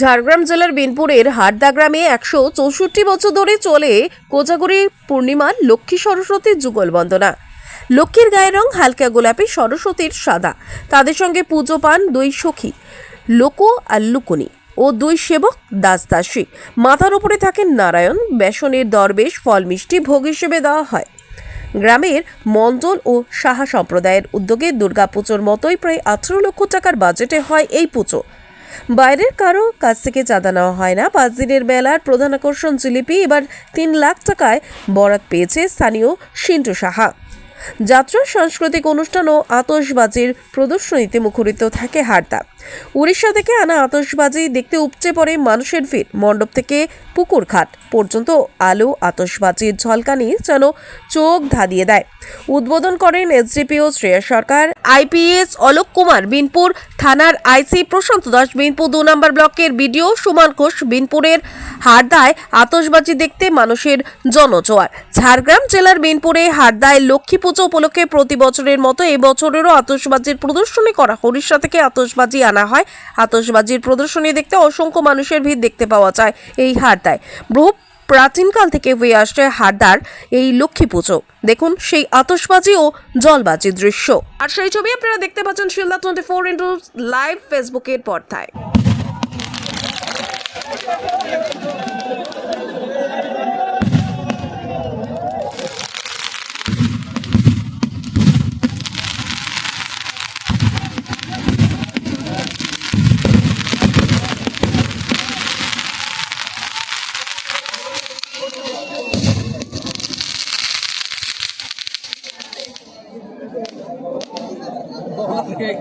ঝাড়গ্রাম জেলার বিনপুরের হারদা গ্রামে একশো চৌষট্টি বছর ধরে চলে কোজাগরি পূর্ণিমার লক্ষ্মী সরস্বতীর যুগল বন্দনা। লক্ষ্মীর গায়ের রং হালকা গোলাপি, সরস্বতীর সাদা। তাদের সঙ্গে পুজো পান দুই সখী, লোকো আর লুকুনি ও দুই সেবক দাস দাসী। মাথার উপরে থাকেন নারায়ণ, বেসনের দরবেশ, ফল মিষ্টি ভোগ হিসেবে দেওয়া হয়। গ্রামের মণ্ডল ও সাহা সম্প্রদায়ের উদ্যোগে দুর্গাপুজোর মতোই প্রায় আঠেরো লক্ষ টাকার বাজেটে হয় এই পুজো। বাইরের কারও কাছ থেকে চাঁদা নেওয়া হয় না। পাঁচ দিনের মেলার প্রধান আকর্ষণ জিলিপি। এবার তিন লাখ টাকায় বরাত পেয়েছে স্থানীয় সিন্টু সাহা। যাত্রার সাংস্কৃতিক অনুষ্ঠান ও আতশবাজির প্রদর্শনীতে মুখরিত থাকে হারদা। উড়িষ্যা থেকে আনা আতশবাজি দেখতে উপচে পড়ে মানুষের ভিড়। মণ্ডপ থেকে পুকুর ঘাট পর্যন্ত আলো আতশবাজির ঝলকানি যেন চোখ ধাঁধিয়ে দেয়। উদ্বোধন করেন এসডিপিও শ্রেয়া সরকার। আইপিএস অলোক কুমার বিনপুর, থানার আইসি প্রশান্ত দাস বিনপুর দু নম্বর ব্লকের বিডিও সুমান ঘোষ বিনপুরের হারদায় আতশবাজি দেখতে মানুষের জনজোয়ার। ঝাড়গ্রাম জেলার বিনপুরে হারদায় লক্ষ্মী পুজো উপলক্ষে প্রতি বছরের মতো এবছরেরও আতশবাজির প্রদর্শনী করা। উড়িষ্যা থেকে আতশবাজি আনা হয়। আতশবাজির প্রদর্শনী দেখতে অসংখ্য মানুষের ভিড় দেখতে পাওয়া যায় এই হারদায়। বহু প্রাচীনকাল থেকে হয়ে আসছে হারদার এই লক্ষ্মী পুজো। দেখুন সেই আতশবাজি ও জলবাজির দৃশ্য। আর সেই ছবি আপনারা দেখতে পাচ্ছেন Shilda twenty four into live ফেসবুকের পর্দায়।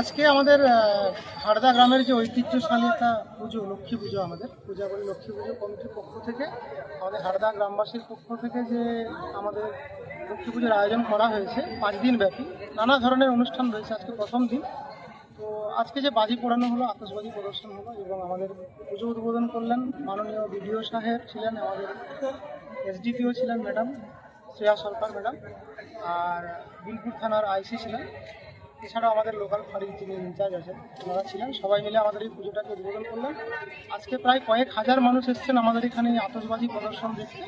আজকে আমাদের হারদা গ্রামের যে ঐতিহ্যশালী একটা পুজো, লক্ষ্মী পুজো আমাদের পূজা করি লক্ষ্মী পুজো কমিটির পক্ষ থেকে, আমাদের হারদা গ্রামবাসীর পক্ষ থেকে যে আমাদের লক্ষ্মী পুজোর আয়োজন করা হয়েছে, পাঁচ দিন ব্যাপী, নানা ধরনের অনুষ্ঠান রয়েছে আজকে প্রথম দিন। তো আজকে যে বাজি পোড়ানো হলো, আতশবাজি প্রদর্শন হলো এবং আমাদের পুজো উদ্বোধন করলেন মাননীয় বিডিও সাহেব ছিলেন, আমাদের এসডিপিও ছিলেন ম্যাডাম, শ্রেয়া সরকার ম্যাডাম, আর বিলপুর থানার আইসি ছিলেন। এছাড়াও আমাদের লোকাল ফাঁড়ির যিনি ইনচার্জ আছেন, ওনারা ছিলেন। সবাই মিলে আমাদের এই পুজোটাকে উদ্বোধন করলেন। আজকে প্রায় কয়েক হাজার মানুষ এসেছেন আমাদের এখানে এই আতশবাজি প্রদর্শন দেখতে।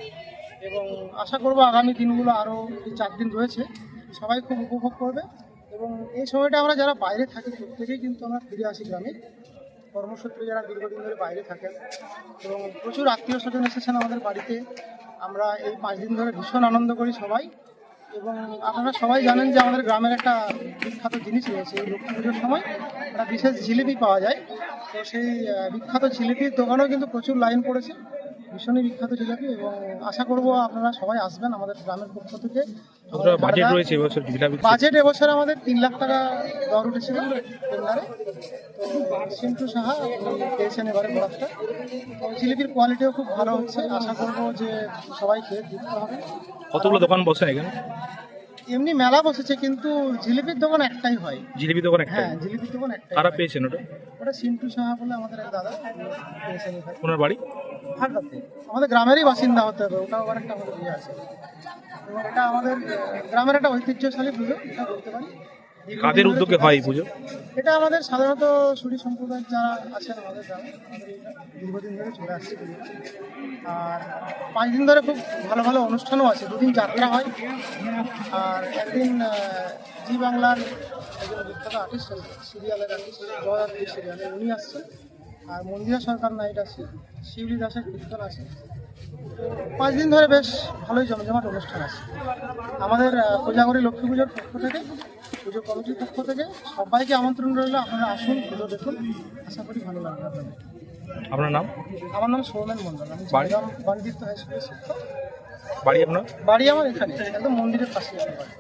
এবং আশা করব আগামী দিনগুলো আরও এই চার দিন রয়েছে। সবাই খুব উপভোগ করবে। এবং এই সময়টা আমরা যারা বাইরে থাকি, প্রত্যেকেই কিন্তু আমরা ফিরে আসি গ্রামে। কর্মসূত্রে যারা দীর্ঘদিন ধরে বাইরে থাকেন এবং প্রচুর আত্মীয় স্বজন এসেছেন আমাদের বাড়িতে, আমরা এই পাঁচ দিন ধরে ভীষণ আনন্দ করি সবাই। এবং আপনারা সবাই জানেন যে আমাদের গ্রামের একটা বিখ্যাত জিনিস রয়েছে, এই লক্ষ্মী পুজোর সময় একটা বিশেষ জিলিপি পাওয়া যায়। তো সেই বিখ্যাত জিলিপির দোকানেও কিন্তু প্রচুর লাইন পড়েছে। ভীষণই বিখ্যাত জিলাপি এবং আশা করব আপনারা সবাই আসবেন আমাদের গ্রামের পক্ষ থেকে। বাজেট রয়েছে এবছর জিলাপি বাজেট এবছর আমাদের তিন লাখ টাকা দর উঠেছিল টেন্ডারে তো সিন্টু সাহা পেয়েছেন এবারে প্রোডাক্টটা তো জিলিপির কোয়ালিটিও খুব ভালো হচ্ছে। আশা করব যে সবাই খেয়ে দিতে হবে। কতগুলো দোকান বসে এখানে? এমনি মেলা বসেছে কিন্তু জিলিপির দোকান একটাই হয়। জিলিপি দোকান একটা হ্যাঁ জিলিপির দোকান একটাই কারা পেয়েছেন ওটা? ওটা সিন্টু সাহা বলে আমাদের এক দাদা পেয়েছেন এখানে। ওনার বাড়ি? হারদাতে আমাদের গ্রামেরই বাসিন্দা হতে হবে ওটা আবার একটা আমাদের ইয়ে আছে। এবং এটা আমাদের আহ, গ্রামের একটা ঐতিহ্যশালী পুজো এটা বলতে পারি। কাদের উদ্যোগে হয় এই পুজো? এটা আমাদের সাধারণত সুরি সম্প্রদায়ের যারা আছেন আমাদের গ্রামে দীর্ঘদিন ধরে চলে আসছে আর পাঁচ দিন ধরে খুব ভালো ভালো অনুষ্ঠানও আছে। দুদিন যাত্রা হয়। আর একদিন জি বাংলার একজন বিখ্যাত আর্টিস্ট সিরিয়ালের আর্টিস্ট সিরিয়ালের উনি আসছেন। আর মন্দিরা সরকার নাইট আছে, শিউলি দাসের কীর্তন আছে। পাঁচ দিন ধরে বেশ ভালোই জমজমাট অনুষ্ঠান আছে। আমাদের কোজাগরী লক্ষ্মী পুজোর পক্ষ থেকে পুজো কমিটির পক্ষ থেকে সবাইকে আমন্ত্রণ রইল। আপনারা আসুন পুজো দেখুন। আশা করি ভালো লাগবে আপনাদের। আপনার নাম? আমার নাম সৌমেন মন্ডল আমি বাড়ি? বাণিজ্য হাই স্কুলের শিক্ষক। বাড়ি আপনার? বাড়ি আমার এখানে একদম মন্দিরের পাশে আমার বাড়ি।